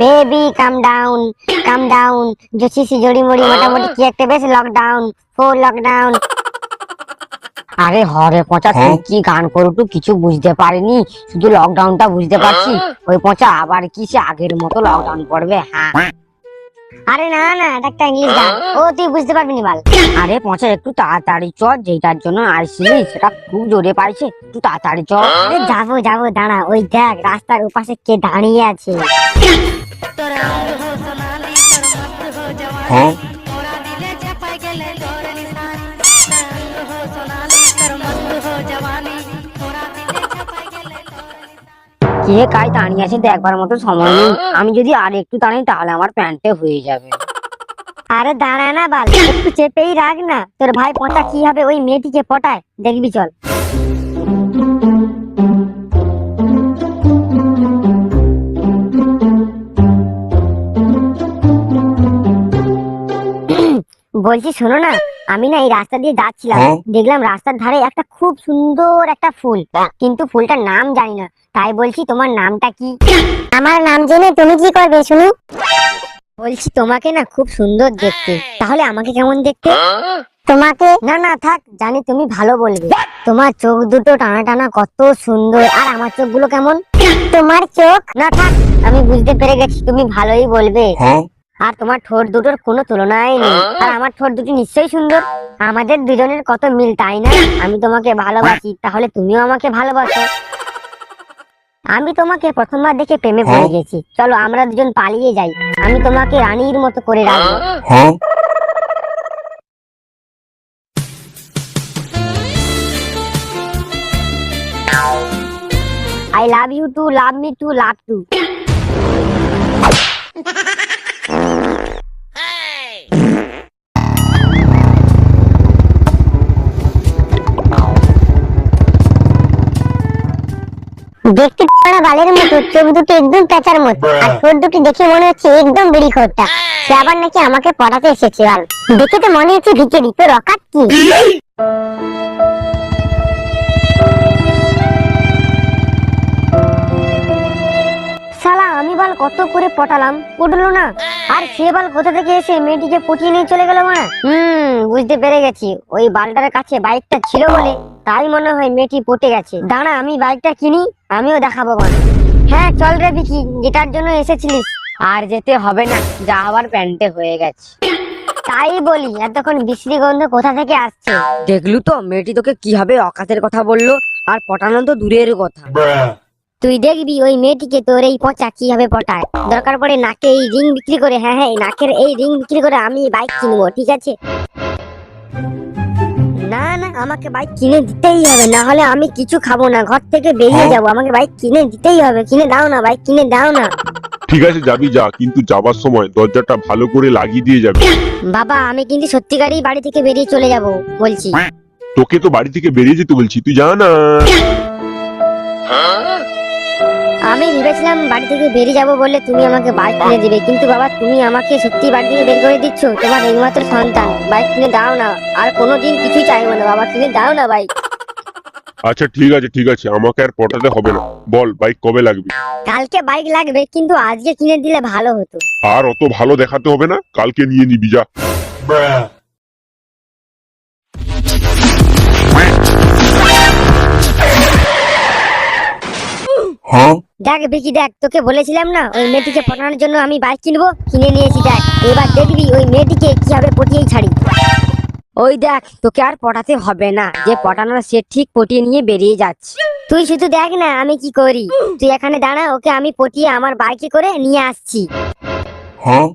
Baby calm down calm down জুসিসি জড়ি মড়ি মোটামুটি কি একটা বেশ লকডাউন ফুল লকডাউন আরে হরে পচা তুই কি গান করুটু কিছু বুঝতে পারিনি। শুধু লকডাউনটা বুঝতে পারছি। ওই পচা আবার কি সে আগের মতো লকডাউন পড়বে হ্যাঁ। আরে না না এটা একটা ইংলিশ গান। ও তুই বুঝতে পারবি নি বল। আরে পচা একটু তাড়াতাড়ি চ যেটার জন্য আসছিলি সেটা খুব জোরে পাইছে একটু তাড়াতাড়ি চ আরে যাব যাব দাঁড়া। ওই দেখ রাস্তার ওপাশে কে দাঁড়িয়ে আছে। কে কাই দাঁড়িয়ে আছে দেখবার মতো সময় নেই আমি যদি আর একটু দাঁড়াই তাহলে আমার প্যান্টে হয়ে যাবে আরে দাঁড়া না বাল একটু চেপেই রাখ না তোর ভাই পটা কি হবে ওই মেয়েটিকে পটায় দেখবি চল বলছি শোনো না আমি না এই রাস্তা দিয়ে যাচ্ছিলাম। হ্যাঁ? দেখলাম রাস্তার ধারে একটা খুব সুন্দর একটা ফুল কিন্তু ফুলটার নাম জানি না। তাই বলছি তোমার নামটা কি? আমার নাম জেনে তুমি কি করবে শুনি? বলছি তোমাকে না খুব সুন্দর দেখতে। তাহলে আমাকে কেমন দেখতে? তোমাকে? না না থাক জানি তুমি ভালো বলবে। তোমার চোখ দুটো টানা টানা কত সুন্দর আর আমার চোখগুলো কেমন? তোমার চোখ? না থাক আমি বুঝতে পেরে গেছি তুমি ভালোই বলবে। হ্যাঁ? আর তোমার ঠোঁট দুটোর কোনো তুলনাই নেই। আর আমার ঠোঁট দুটি নিশ্চয়ই সুন্দর। আমাদের দুজনের কত মিল তাই না? আমি তোমাকে ভালোবাসি তাহলে তুমিও আমাকে ভালোবাসো। আমি তোমাকে প্রথমবার দেখে প্রেমে পড়ে গেছি। চলো আমরা দুজন পালিয়ে যাই। আমি তোমাকে রানীর মতো করে রাখব। হ্যাঁ? I love you too love me too love too দেখতে পারা বালের মতো চোখ দুটো একদম পেঁচার মতো। আর ঠোঁট দুটি দেখে মনে হচ্ছে একদম বিড়ি খোরটা। সে আবার নাকি আমাকে পড়াতে এসেছে বাল দেখে তো মনে হচ্ছে ভিখারি তোর অকাত কি? শালা আমি বল কত করে পটালাম পটলো না? আর সে বল কোথা থেকে এসে মেয়েটিকে পটিয়ে নিয়ে চলে গেল মানে হুম বুঝতে পেরে গেছি ওই বালটার কাছে বাইকটা ছিল বলে। তাই মনে হয় মেয়েটি পটে গেছে। দাঁড়া, আমি বাইকটা কিনি, আমিও দেখাবো হ্যাঁ চল রে বিকি যেটার জন্য এসেছিলিস আর যেতে হবে না, যা হওয়ার প্যান্টে হয়ে গেছে। তাই বলি, এতক্ষণ বিশ্রী গন্ধ কোথা থেকে আসছে? দেখলু তো, মেয়েটি তোকে কীভাবে অকাতের কথা বলল, আর পটানো তো দূরের কথা। তুই দেখবি, ওই মেয়েটিকে তোর এই পচা কীভাবে পটায়। দরকার পড়ে নাকে এই রিং বিক্রি করে হ্যাঁ হ্যাঁ নাকের এই রিং বিক্রি করে আমি বাইক কিনবো, ঠিক আছে? আমাকে বাইক কিনে দিতেই হবে না হলে আমি কিছু খাব না ঘর থেকে বেরিয়ে যাব আমাকে বাইক কিনে দিতেই হবে কিনে দাও না বাইক কিনে দাও না। ঠিক আছে যাবি যা কিন্তু যাবার সময় দরজাটা ভালো করে লাগিয়ে দিয়ে যাবি। বাবা আমি কিন্তু সত্যিকারই বাড়ি থেকে বেরিয়ে চলে যাব বলছি। তোকে তো বাড়ি থেকে বেরিয়ে যেতে বলছি তুই যা না আমি ভেবেছিলাম বাড়ি থেকে বেরিয়ে যাব বলে তুমি আমাকে বাইক কিনে দিবে। কিন্তু বাবা তুমি আমাকে সত্যি বাড়ি থেকে বের করে দিচ্ছ? তোমার একমাত্র সন্তান। বাইক কিনে দাও না। আর কোনোদিন কিছুই চাইব না। বাবা কিনে দাও না বাইক আচ্ছা ঠিক আছে ঠিক আছে। আমাকে আর পটাতে হবে না। বল বাইক কবে লাগবে? কালকে বাইক লাগবে কিন্তু আজকে কিনে দিলে ভালো হতো। আর অত ভালো দেখাতে হবে না। কালকে নিয়ে নিবি যা। হ্যাঁ? দেখ বিকি দেখ, তোকে বলেছিলাম না, ওই মেয়েটিকে পটানোর জন্য আমি বাইক কিনবো, কিনে নিয়েছি দেখ, এবার দেখবি ওই মেয়েটিকে কীভাবে পটিয়েই ছাড়ি। ওই দেখ, তোকে আর পটাতে হবে না, যে পটানোর সে ঠিক পটিয়ে নিয়ে বেরিয়ে যাচ্ছে। তুই শুধু দেখ না, আমি কি করি? তুই এখানে দাঁড়া, ওকে আমি পটিয়ে আমার বাইকে করে নিয়ে আসছি। হ্যাঁ?